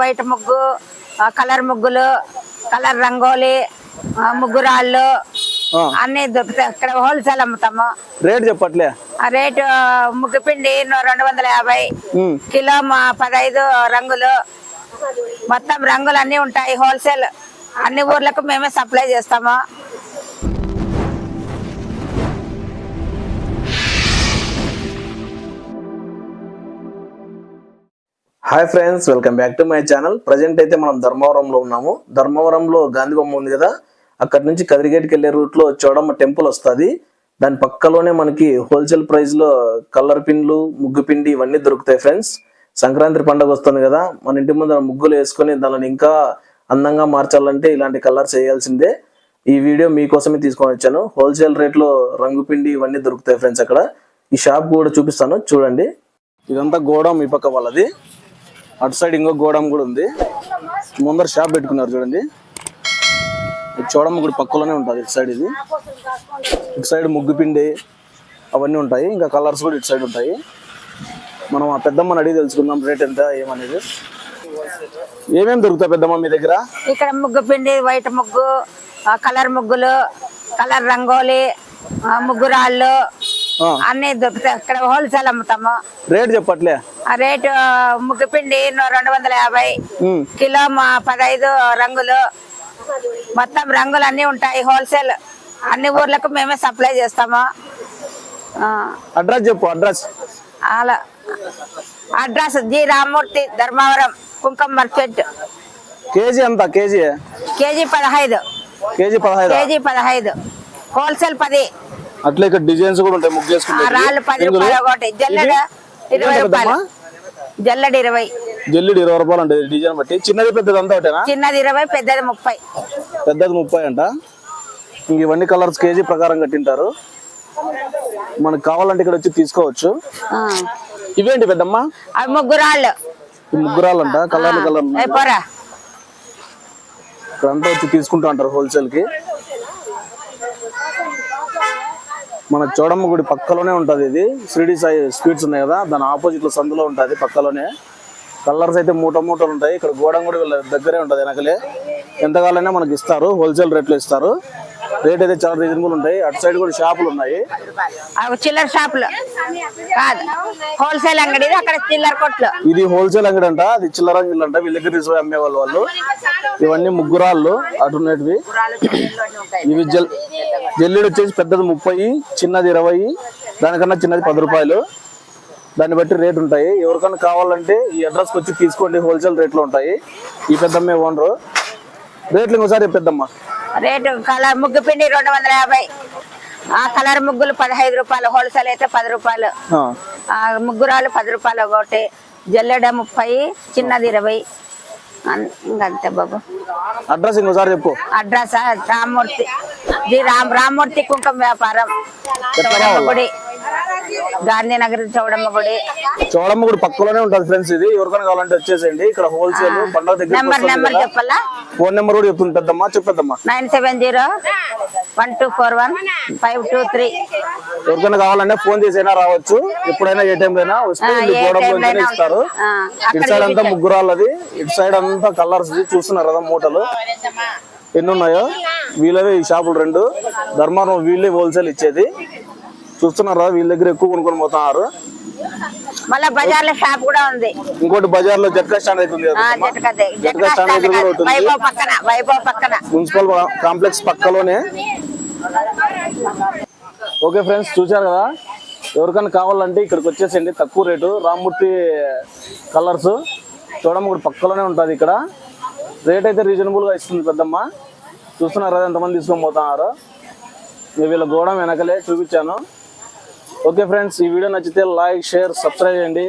White ముగ్గు colour ముగ్గులు colour rangoli ముగ్గురాళ్ళు అన్ని దొరుకుతాయి. ఇక్కడ హోల్సేల్ అమ్ముతాము. రేట్ చెప్పట్లే. ఆ రేటు ముగ్గు పిండి ను- రెండు వందల యాభై. కిలో మా పదహైదు రంగులు. మొత్తం రంగులు అన్ని ఉంటాయి హోల్సేల్. అన్ని ఊర్లకు మేమే సప్లై చేస్తాము. Hi friends welcome back to my channel present అయితే మనం ధర్మవరంలో ఉన్నాము. ధర్మవరంలో గాంధీ బొమ్మ ఉంది కదా? అక్కడ నుంచి కదిరిగేట్కి వెళ్ళే రూట్లో టెంపుల్ వస్తుంది. దాని పక్కలోనే మనకి హోల్సేల్ ప్రైస్లో కలర్ పిన్లు ముగ్గు పిండి ఇవన్నీ దొరుకుతాయి ఫ్రెండ్స్ సంక్రాంతి పండుగ వస్తుంది కదా? మన ఇంటి ముందర ముగ్గులు వేసుకొని దానిని ఇంకా అందంగా మార్చాలంటే ఇలాంటి కలర్స్ వేయాల్సిందే. ఈ వీడియో మీకోసమే తీసుకొని వచ్చాను. హోల్సేల్ రేట్లో రంగు పిండి ఇవన్నీ దొరుకుతాయి ఫ్రెండ్స్ అక్కడ. ఈ షాప్ కూడా చూపిస్తాను. చూడండి. ఇదంతా గోడౌన్ ఈ పక్క వాళ్ళది. అటు సైడ్ ఇంకో గోడౌన్ కూడా ఉంది. ముందర షాప్ పెట్టుకున్నారు చూడండి. చూడమ్మ గుడి పక్కలోనే ఉంటుంది ఇటు సైడ్ ఇది. ఇటు సైడ్ ముగ్గు పిండి అవన్నీ ఉంటాయి. ఇంకా కలర్స్ కూడా ఇటు సైడ్ ఉంటాయి. మనం ఆ పెద్దమ్మని అడిగి తెలుసుకుందాం రేట్ ఎంత ఏమనేది ఏమేమి దొరుకుతాయి పెద్దమ్మ మీ దగ్గర? ఇక్కడ ముగ్గు పిండి వైట్ ముగ్గు ఆ, కలర్ ముగ్గులు కలర్ రంగోలి ఆ, ముగ్గురాళ్ళు అన్ని దొరుకుతాయి. ఇక్కడ హోల్సేల్ అమ్ముతాము. రేట్ చెప్పట్లే. ఆ రేటు ముగ్గు పిండి ను- రెండు వందల యాభై. కిలో మా పదహైదు రంగులు. మొత్తం రంగులు అన్ని ఉంటాయి హోల్సేల్ అన్ని ఊర్లకు మేమే సప్లై చేస్తాము. అడ్రస్ చెప్పు అడ్రస్. అలా అడ్రస్ జి రామ్మూర్తి ధర్మవరం కుంకుమ మార్కెట్. కేజీ ఎంత? కేజీ? కేజీ పదహైదు. కేజీ పదహైదు? కేజీ పదహైదు. హోల్సేల్ పది. అట్లా ఇక్కడ డిజైన్స్ కూడా ఉంటాయి ముగ్గు రాళ్ళు పది రూపాయలు ఒకటి జల్లెడ ఇరవై రూపాయలు. జల్లెడ ఇరవై. జల్లిడి ఇరవై రూపాయలు ఉంటుంది డిజైన్ బట్టి. చిన్నది పెద్దది అంతా ఒకటేనా? చిన్నది ఇరవై పెద్దది ముప్పై. పెద్దది ముప్పై అంట. ఇంక ఇవన్నీ కలర్స్ కేజీ ప్రకారం కట్టింటారు. మనకు కావాలంటే ఇక్కడ వచ్చి తీసుకోవచ్చు. ఇవేంటి పెద్దమ్మ? అవి ముగ్గు రాళ్ళు. ఈ ముగ్గురాలంట కలర్లు కలర్ పోరా. ఇక్కడ అంతా వచ్చి తీసుకుంటూ ఉంటారు హోల్సేల్కి మన చోడమ్మ గుడి పక్కలోనే ఉంటది ఇది. షిరిడి సాయి స్వీట్స్ ఉన్నాయి కదా. దాని ఆపోజిట్లో సందులో ఉంటుంది పక్కలోనే. కలర్స్ అయితే మూట మూటలు ఉంటాయి. ఇక్కడ గోడం కూడా వీళ్ళ దగ్గరే ఉంటది వెనకలే. ఎంత కావాలన్నా మనకి ఇస్తారు. హోల్సేల్ రేట్లో ఇస్తారు. రేట్ అయితే చాలా రీజనబుల్ ఉంటాయి. అటు సైడ్ కూడా షాపులు ఉన్నాయి. చిల్లర షాపులు. కాదు. హోల్సేల్ అంగడి అక్కడ చిల్లర కొట్లు. ఇది హోల్సేల్ అంగడి అంట అది చిల్లర అంగడి అంట. వీళ్ళ దగ్గర తీసుకుని అమ్మే వాళ్ళు వాళ్ళు. ఇవన్నీ ముగ్గురాళ్ళు అటు ఉన్నటివి. ఇవి జల్ జల్లిడి వచ్చేసి పెద్దది ముప్పై చిన్నది ఇరవై దానికన్నా చిన్నది పది రూపాయలు. దాన్ని బట్టి రేట్ ఉంటాయి. ఎవరికైనా కావాలంటే ఈ అడ్రస్కి వచ్చి తీసుకోండి. హోల్సేల్ రేట్లో ఉంటాయి. ఈ పెద్దమ్మే ఓనరు. రేట్లు ఇంకోసారి పెద్దమ్మ రేటు కలర్ ముగ్గు పిండి రెండు వందల యాభై. ఆ కలర్ ముగ్గులు పదహైదు రూపాయలు హోల్సేల్ అయితే పది రూపాయలు. ఆ, ముగ్గురాలు పది రూపాయలు ఒకటి జల్లెడ ముప్పై చిన్నది ఇరవై. ఇంకంతే బాబు. అడ్రస్ ఇంకోసారి చెప్పు. అడ్రస్ రామ్మూర్తి రామ్ రామ్మూర్తి కుంకుమ వ్యాపారం? గుడి గాంధీనగర్ చౌడమ్మ గుడి చోడమ్మ కూడా పక్కలోనే ఉంటుంది ఫ్రెండ్స్ ఇది. ఎవరికైనా కావాలంటే వచ్చేసేయండి. ఇక్కడ హోల్సేల్ పండగ దగ్గర నెంబర్ నెంబర్ చెప్పాలా? ఫోన్ నెంబర్ కూడా చెప్తుంది పెద్దమ్మ. చెప్పేద్దమ్మా nine seven zero one two four one five two three. ఎవరికైనా కావాలంటే ఫోన్ చేసైనా రావచ్చు. ఎప్పుడైనా ఏ టైం అయినా వస్తే ఇస్తారు. ఇటు సైడ్ అంతా చూపించండి. ముగ్గురాళ్ళది. ఇటు సైడ్ అంతా కలర్స్ చూస్తున్నారు కదా మూటలు. ఎన్ని ఉన్నాయో వీళ్ళవే ఈ షాపులు రెండు. ధర్మారం వీళ్ళే హోల్సేల్ ఇచ్చేది. చూస్తున్నారు? వీళ్ళ దగ్గర ఎక్కువ కొనుక్కొని పోతున్నారు. మళ్ళా బజార్లో షాప్ కూడా ఉంది. ఇంకోటి బజార్లో జట్కా స్టాండ్ జటకదే జట్కా స్టాండ్ దగ్గర కూడా స్టాండ్ ఉంటుంది వైభవ్ పక్కన వైభవ్ పక్కన. మున్సిపల్ కాంప్లెక్స్ పక్కలోనే. ఓకే ఫ్రెండ్స్ చూశారు కదా? ఎవరికైనా కావాలంటే ఇక్కడికి వచ్చేసేయండి. తక్కువ రేటు. రామ్మూర్తి కలర్స్ చూడమ్మ కూడా పక్కలోనే ఉంటుంది ఇక్కడ. రేట్ అయితే రీజనబుల్గా ఇస్తుంది పెద్దమ్మ. చూస్తున్నారు? కదా ఎంతమంది తీసుకొని పోతున్నారు? వీళ్ళ గోడం వెనకలే చూపించాను. ఓకే ఫ్రెండ్స్ ఈ వీడియో నచ్చితే లైక్ షేర్ సబ్స్క్రైబ్ చేయండి.